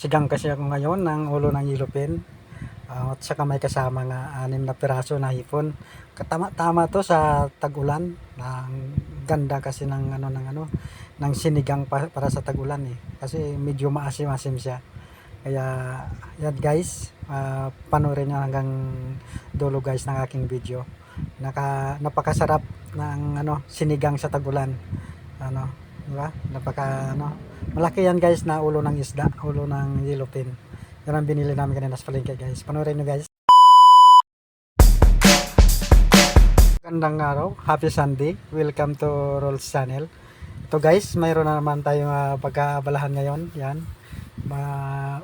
Sigang kasi ako ngayon ng ulo ng yellowfin. Ah, at saka may kasama nga anim na piraso na hipon. Tama-tama to sa tag-ulan. Ang ganda kasi ng ano ng ano ng sinigang pa- para sa tag-ulan eh. Kasi medyo maasim-asim siya. Kaya yan guys, ah, panoorin nyo hanggang dulo guys ng aking video. Naka, napakasarap ng ano sinigang sa tagulan. Ano, di ba? Napaka ano, malaki yan guys na ulo ng isda, ulo ng yellowfin. Yan ang binili namin kanina sa palengke guys. Panoorin nyo guys. Gandang araw, happy Sunday. Welcome to Rolls Channel. Ito guys, mayroon na naman tayong uh, pagkaabalahan ngayon. Yan. Ma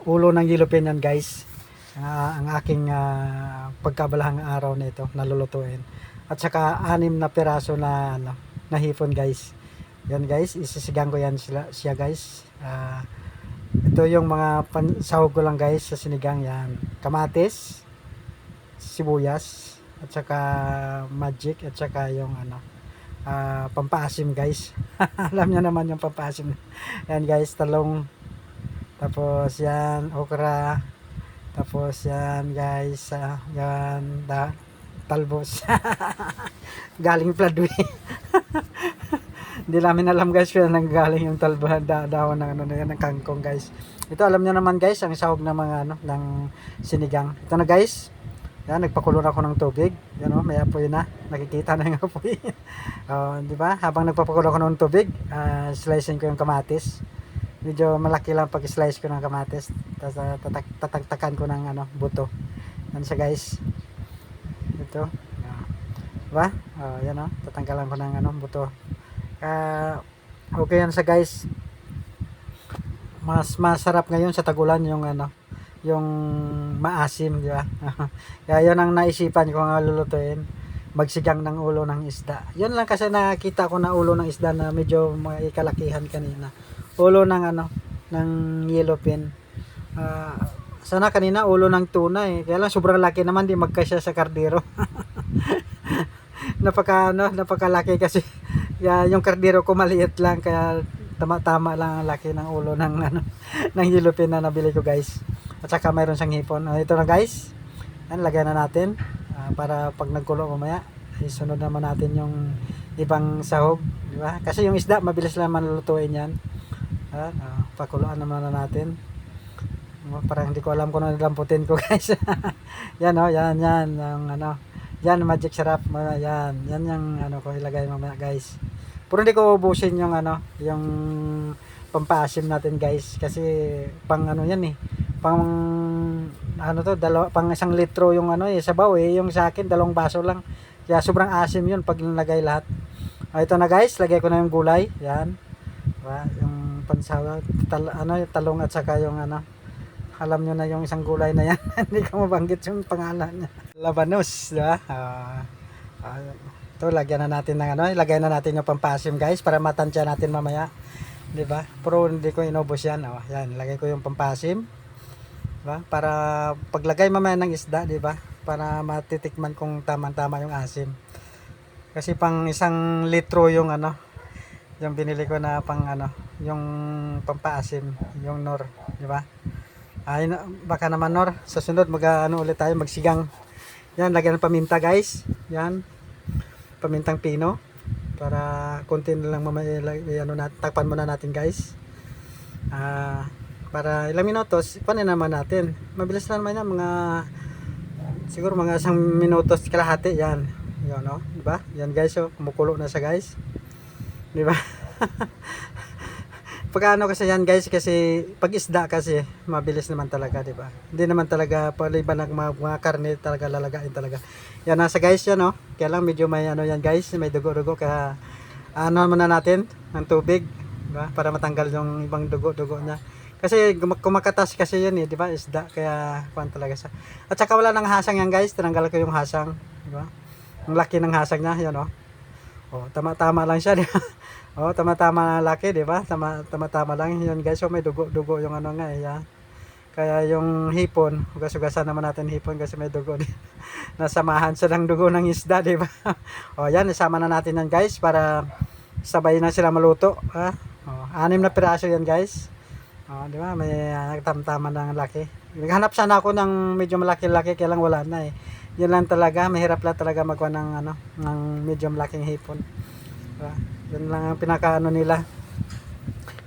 ulo ng yellowfin yan guys. Ah, ang aking ah, pagkabalahang araw na ito, nalulutuin. At saka anim na piraso na ano, na hipon guys. Yan guys, isisigang ko yan sila, siya guys. Ah, ito yung mga pan- ko lang guys sa sinigang yan. Kamatis, sibuyas, at saka magic, at saka yung ano, ah, pampaasim guys. Alam niyo naman yung pampaasim. Yan guys, talong, tapos yan, okra, tapos yan guys, ah, yan, da, talbos. Galing Pladwi. Hindi namin alam guys kung nang galing yung talbo da, dahon ng ano ng kangkong guys. Ito alam niyo naman guys, ang sahog ng mga ano ng sinigang. Ito na guys. Yan, nagpakulo na ako ng tubig. Yan oh, may apoy na. Nakikita na yung apoy. oh, di ba? Habang nagpapakulo ako ng tubig, ah, slicing ko yung kamatis. Medyo malaki lang pag slice ko ng kamatis. Tapos ah, tatak tatagtakan ko ng ano, buto. Yan siya guys. Ito. Diba? Oh, yan oh, tatanggalan ko ng ano, buto. Ah, okay yan sa guys. Mas masarap ngayon sa tagulan yung ano, yung maasim, di ba? Kaya yun ang naisipan ko nga lulutuin. Magsigang ng ulo ng isda. Yun lang kasi nakita ko na ulo ng isda na medyo may kalakihan kanina. Ulo ng ano, ng yellowfin. Ah, sana kanina ulo ng tuna eh. Kaya lang sobrang laki naman di magkasya sa kardero. napaka ano, napakalaki kasi kaya yung kardero ko maliit lang kaya tama-tama lang ang laki ng ulo ng ano ng yellowfin na nabili ko guys. At saka mayroon siyang hipon. Ah, ito na guys. Yan lagyan na natin ah, para pag nagkulo mamaya isunod naman natin yung ibang sahog, di ba? Kasi yung isda mabilis lang malulutuin yan. Ah, ah, pakuluan naman na natin. Parang hindi ko alam kung ano lamputin ko guys. yan oh, yan yan ang ano. Yan magic mga yan. Yan yung ano ko ilagay mamaya guys. Pero hindi ko ubusin yung ano, yung pampaasim natin guys kasi pang ano yan eh. Pang ano to, dalawa, pang isang litro yung ano eh, sabaw eh. Yung sa akin dalawang baso lang. Kaya sobrang asim yun pag nilagay lahat. Ah, ito na guys, lagay ko na yung gulay. Yan. Diba? Yung pansawa, tal, ano, yung talong at saka yung ano, alam nyo na yung isang gulay na yan. Hindi ko mabanggit yung pangalan niya. Labanos, di ba? Ah, ah, ito, lagyan na natin ng ano, ilagay na natin yung pampasim guys para matansya natin mamaya. Di ba? Pero hindi ko inubos yan. Oh, yan, lagay ko yung pampasim. Di ba? Para paglagay mamaya ng isda, di ba? Para matitikman kung tama-tama yung asim. Kasi pang isang litro yung ano, yung binili ko na pang ano, yung pampaasim, yung nor, di ba? Ay, baka naman Nor, sa sunod mag ano ulit tayo, magsigang. Yan, lagyan ng paminta guys. Yan. Pamintang pino. Para konti na lang mamaya, ano takpan muna natin guys. Ah, para ilang minutos, panin naman natin. Mabilis lang naman yan, mga siguro mga isang minutos kalahati yan. Yan, no? Di ba? Yan guys, oh, kumukulo na siya guys. Di ba? pag ano kasi yan guys kasi pag isda kasi mabilis naman talaga di ba? Hindi naman talaga paliban ng mga, mga karne talaga lalagain talaga. Yan nasa guys yan no kaya lang medyo may ano yan guys may dugo-dugo. Kaya ano muna natin ng tubig di ba? Para matanggal yung ibang dugo-dugo niya. Kasi kumakatas kasi yan eh di ba? Isda kaya kuan talaga siya. At saka wala nang hasang yan guys. Tinanggal ko yung hasang di ba? Ang laki ng hasang niya yan no oh tama-tama lang siya di ba Oh, tama-tama na laki, di ba? Tama, tama-tama lang yun guys. So may dugo-dugo yung ano nga eh. yan. Kaya yung hipon, ugas-ugasan naman natin hipon kasi may dugo. Nasamahan sa ng dugo ng isda, di ba? oh, yan, isama na natin yan guys para sabay na sila maluto. Ha? Oh, anim na piraso yan guys. Oh, di ba? May uh, nagtamtaman ng laki. Naghanap sana ako ng medyo malaki-laki kaya lang wala na eh. Yun lang talaga, mahirap lang talaga magwa ng ano, ng medyo malaking hipon. Diba? Yun lang ang pinaka ano nila.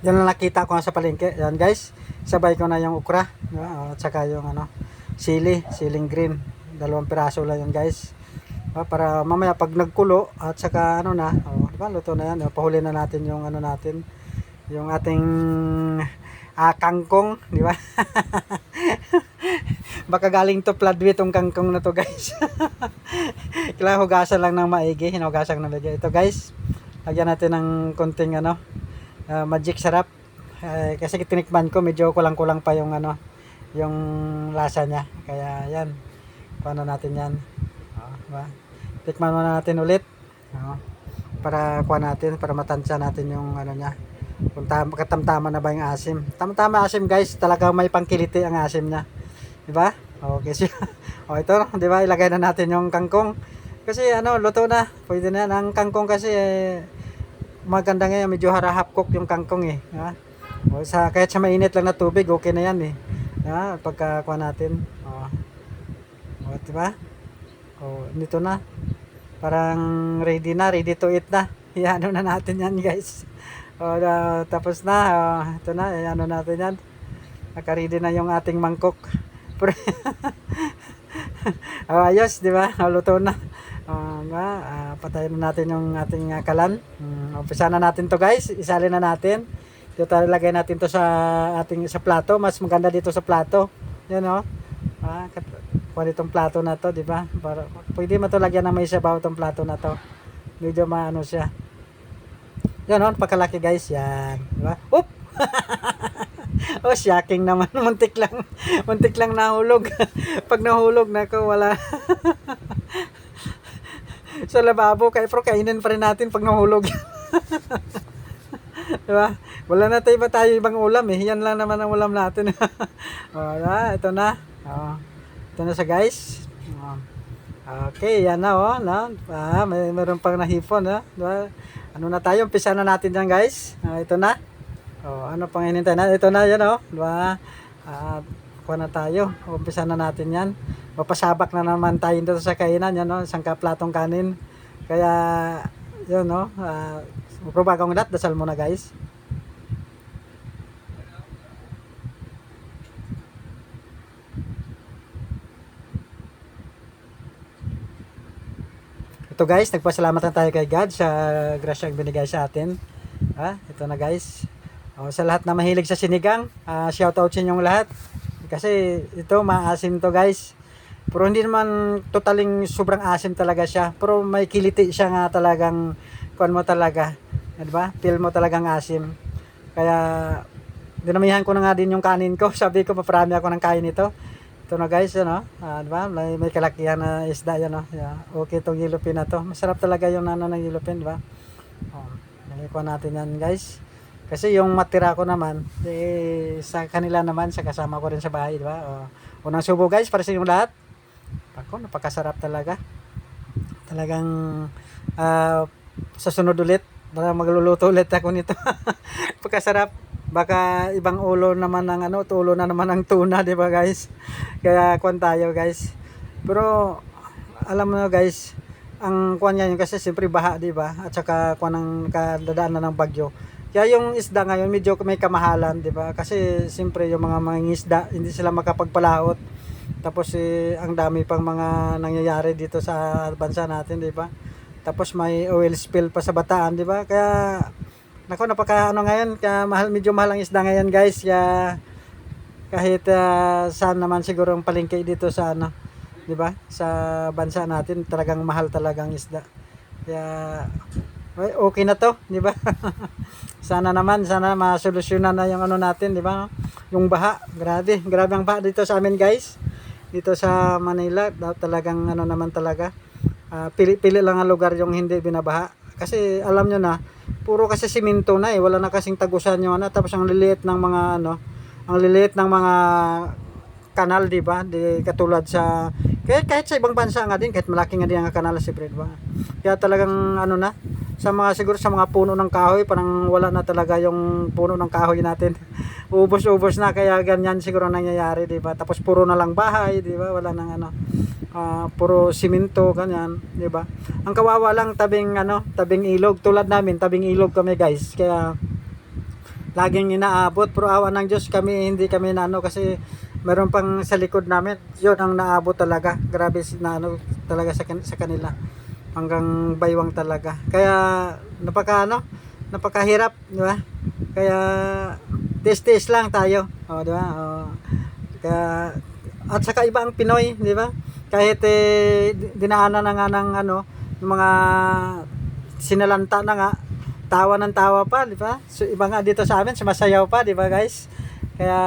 Yan lang nakita ko sa palengke. Yan guys, sabay ko na yung ukra. Diba? Oh, at saka yung ano, sili, siling green. Dalawang piraso lang yun guys. Diba? Para mamaya pag nagkulo at saka ano na, oh, diba? luto na yan. Oh, pahuli na natin yung ano natin, yung ating ah, kangkong, di ba? Baka galing to floodway tong kangkong na to guys. Kailangan hugasan lang ng maigi, hinugasan ng maigi. Ito guys, lagyan natin ng konting ano, ah, magic sarap. Eh, kasi tinikman ko, medyo kulang-kulang pa yung ano, yung lasa niya. Kaya yan, paano natin yan. Oh, diba? Tikman muna natin ulit. Oh, para kuha natin, para matansya natin yung ano niya kung tama, katamtama na ba yung asim. Tama-tama asim guys, talagang may pangkiliti ang asim niya. Di ba? Okay siya. o ito, di ba? Ilagay na natin yung kangkong. Kasi ano, luto na. Pwede na yan. Ang kangkong kasi eh, maganda ngayon, medyo harahap cook yung kangkong eh. Ba? O, sa, kahit sa mainit lang na tubig, okay na yan eh. Ba? Pagkakuha natin. O, o di ba? O, dito na. Parang ready na, ready to eat na. Iano na natin yan guys. O, na, tapos na, o, ito na, eh, ano natin yan. Nakaredy na yung ating mangkok. Pero, ayos, di ba? Luto na. O, nga, ah, patayin na natin yung ating ah, kalan. Um, umpisa na natin to guys. Isali na natin. Dito tayo lagay natin to sa ating sa plato. Mas maganda dito sa plato. Yan o. Ah, kat- kuha itong plato na to, di ba? Para, pwede mo to lagyan ng may sabaw itong plato na to. Medyo maano siya. Yan oh, pagkalaki guys, yan. Diba? Oop! oh, shocking naman. Muntik lang. Muntik lang nahulog. Pag nahulog, nako, wala. Sa lababo, kay pro kainin pa rin natin pag nahulog. diba? Wala na tayo ba tayo ibang ulam eh. Yan lang naman ang ulam natin. oh, diba? ito na. Oh, ito na sa guys. Oh. Okay, yan na oh, na. Ah, may meron pang nahipon, ha. Diba? Ano na tayo? Umpisa na natin yan, guys. Ah, ito na. Oh, ano pang hinintay na? Ito na yan, oh. Diba? Ah, kuha na tayo. Umpisa na natin yan. Mapasabak na naman tayo dito sa kainan, yan, oh. Isang kaplatong kanin. Kaya, yun, no. Ah, uh, bagong lahat, dasal muna, guys. Ito guys, nagpasalamat na tayo kay God sa grasyang binigay sa atin. Ha? Ito na guys. O, sa lahat na mahilig sa sinigang, uh, shout out sa inyong lahat. Kasi ito maasim to guys. Pero hindi naman totaling sobrang asim talaga siya. Pero may kiliti siya nga talagang kuan mo talaga. Di ba? Feel mo talagang asim. Kaya dinamihan ko na nga din yung kanin ko. Sabi ko, maparami ako ng kain ito. Ito na guys, ano, uh, diba? may, may kalakihan na isda yan, no? Yeah. Okay itong yellowfin na to. Masarap talaga yung ano ng yellowfin, diba? Oh, nalikuha natin yan guys. Kasi yung matira ko naman, eh, sa kanila naman, sa kasama ko rin sa bahay, diba? Oh, unang subo guys, para sa inyong lahat. Ako, napakasarap talaga. Talagang, uh, sa sunod ulit, magluluto ulit ako nito. Pagkasarap baka ibang ulo naman ng ano, tulo na naman ng tuna, 'di ba, guys? Kaya kwan tayo, guys. Pero alam mo guys, ang kwan ngayon kasi siyempre baha, 'di ba? At saka kwan ng kadadaan na ng bagyo. Kaya yung isda ngayon medyo may kamahalan, 'di ba? Kasi siyempre yung mga mga isda hindi sila makapagpalaot. Tapos eh, ang dami pang mga nangyayari dito sa bansa natin, 'di ba? Tapos may oil spill pa sa Bataan, 'di ba? Kaya Nako, napaka ano ngayon, kaya mahal, medyo mahal ang isda ngayon guys. Kaya kahit uh, saan naman siguro ang palengke dito sa ano, 'di ba? Sa bansa natin talagang mahal talagang isda. Kaya okay na 'to, 'di ba? sana naman sana masolusyonan na yung ano natin, 'di ba? Yung baha, grabe, grabe ang baha dito sa amin guys. Dito sa Manila, talagang ano naman talaga. Uh, pili-pili lang ang lugar yung hindi binabaha. Kasi alam nyo na, puro kasi simento na eh wala na kasing tagusan yung ano tapos ang liliit ng mga ano ang liliit ng mga kanal di ba di katulad sa kahit, kahit sa ibang bansa nga din kahit malaki nga din ang kanal si Fred ba kaya talagang ano na sa mga siguro sa mga puno ng kahoy parang wala na talaga yung puno ng kahoy natin. Ubos-ubos na kaya ganyan siguro ang nangyayari di ba? Tapos puro na lang bahay di ba? Wala nang ano. Ah, puro simento ganyan di ba? Ang kawawa lang tabing ano tabing ilog. Tulad namin tabing ilog kami guys. Kaya laging inaabot. Pero awa ng Diyos kami hindi kami na ano kasi meron pang sa likod namin. Yun ang naabot talaga. Grabe na ano talaga sa, sa kanila hanggang baywang talaga. Kaya napaka ano napakahirap di ba? Kaya tis-tis lang tayo. O di ba? O, kaya at saka iba ang Pinoy di ba? Kahit eh, di- dinaanan na nga ng ano ng mga sinalanta na nga tawa ng tawa pa di ba? So, iba nga dito sa amin sumasayaw pa di ba guys? Kaya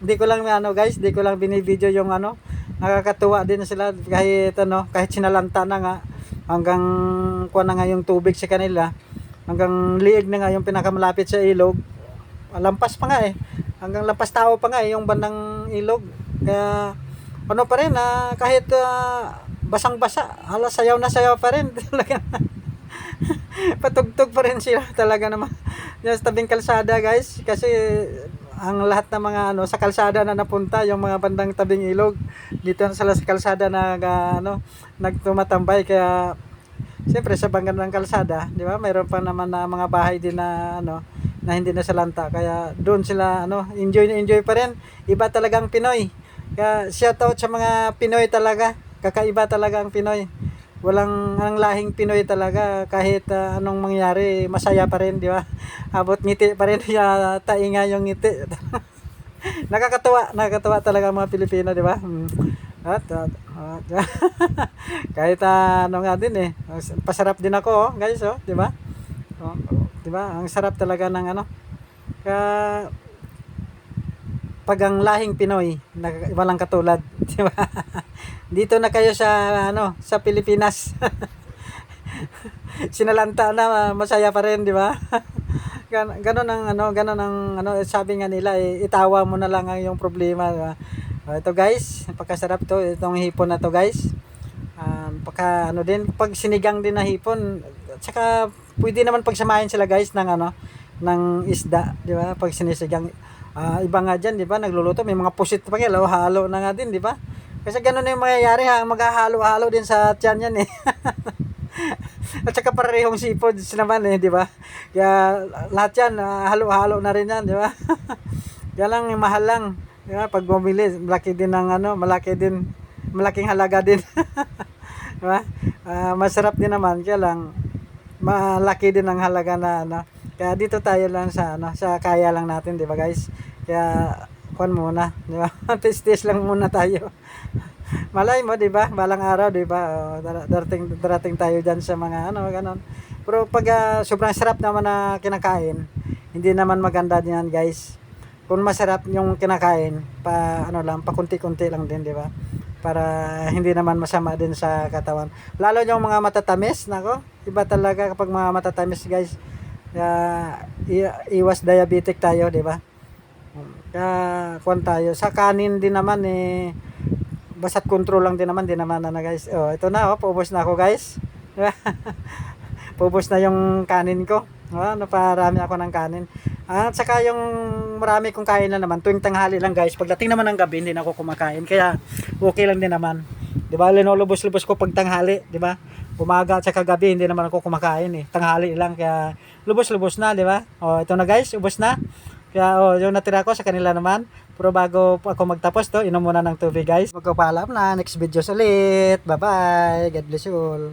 hindi ko lang ano guys hindi ko lang binibideo yung ano nakakatuwa din sila kahit ano kahit sinalanta na nga hanggang kuha na nga yung tubig sa kanila hanggang liig na nga yung pinakamalapit sa ilog. Lampas pa nga eh. Hanggang lampas tao pa nga eh yung bandang ilog. Kaya ano pa rin ah, kahit ah, basang-basa hala sayaw na sayaw pa rin. Talaga. Patugtog pa rin sila talaga naman. Sa tabing kalsada guys kasi ang lahat ng mga ano sa kalsada na napunta yung mga bandang tabing ilog dito sila sa kalsada nag ah, ano nagtumatambay. Kaya siyempre sa banggan ng kalsada di ba mayroon pa naman na mga bahay din na ano na hindi na salanta kaya doon sila ano enjoy na enjoy pa rin. Iba talagang Pinoy. Kaya shout out sa mga Pinoy talaga. Kakaiba talaga ang Pinoy walang ang lahing Pinoy talaga. Kahit ah, anong mangyari masaya pa rin di ba? Abot ngiti pa rin ya tainga yung ngiti. Nakakatuwa nakakatuwa talaga mga Pilipino di ba? Mm. at, at, at kahit ah, ano nga din eh. Pasarap din ako oh, guys oh di ba? Oh, di ba? Ang sarap talaga ng ano. Ka pag ang lahing Pinoy nag- walang katulad di ba dito na kayo sa ano sa Pilipinas sinalanta na masaya pa rin di ba Gan ganon ang ano ganon ang ano sabi nga nila eh, itawa mo na lang ang yung problema di ba? Oh, ito guys napakasarap to itong hipon na to guys um, pagka ano din pag sinigang din na hipon saka pwede naman pagsamahin sila guys ng ano ng isda di ba pag sinisigang Ah, iba nga dyan, di ba? Nagluluto, may mga pusit pa kaya, halo na nga din, di ba? Kasi ganun na yung mangyayari ha, maghahalo-halo din sa tiyan yan eh. At saka parehong seafoods naman eh, di ba? Kaya lahat yan, ah, halo-halo na rin yan, di ba? Kaya lang, mahal lang. Di ba? Pag bumili, malaki din ang ano, malaki din, malaking halaga din. di ba? Ah, masarap din naman, kaya lang, malaki din ang halaga na ano. Kaya dito tayo lang sa ano, sa kaya lang natin, 'di ba, guys? Kaya kuan muna, 'di ba? Tis-tis lang muna tayo. Malay mo, 'di ba? Balang araw, 'di ba? Dar- darating darating tayo diyan sa mga ano, ganon. Pero pag ah, sobrang sarap naman na kinakain, hindi naman maganda diyan, guys. Kung masarap yung kinakain, pa ano lang, pa kunti-kunti lang din, 'di ba? Para hindi naman masama din sa katawan. Lalo yung mga matatamis, nako, iba talaga kapag mga matatamis, guys. I- iwas diabetic tayo, 'di ba? Kaya kuan tayo. Sa kanin din naman eh basta't control lang din naman, din naman na guys. Oh, ito na oh, paubos na ako, guys. paubos na yung kanin ko. Oh, naparami ako ng kanin. At saka yung marami kong kain na naman tuwing tanghali lang guys. Pagdating naman ng gabi hindi na ako kumakain. Kaya okay lang din naman. 'Di ba? Linulubos-lubos ko pag tanghali, 'di ba? Umaga at saka gabi hindi naman ako kumakain eh. Tanghali lang kaya lubos-lubos na, 'di ba? Oh, ito na guys, ubos na. Kaya oh, yung natira ko sa kanila naman. Pero bago ako magtapos to, inom muna ng tubig guys. Magpapaalam na. Next videos ulit. Bye-bye. God bless you all.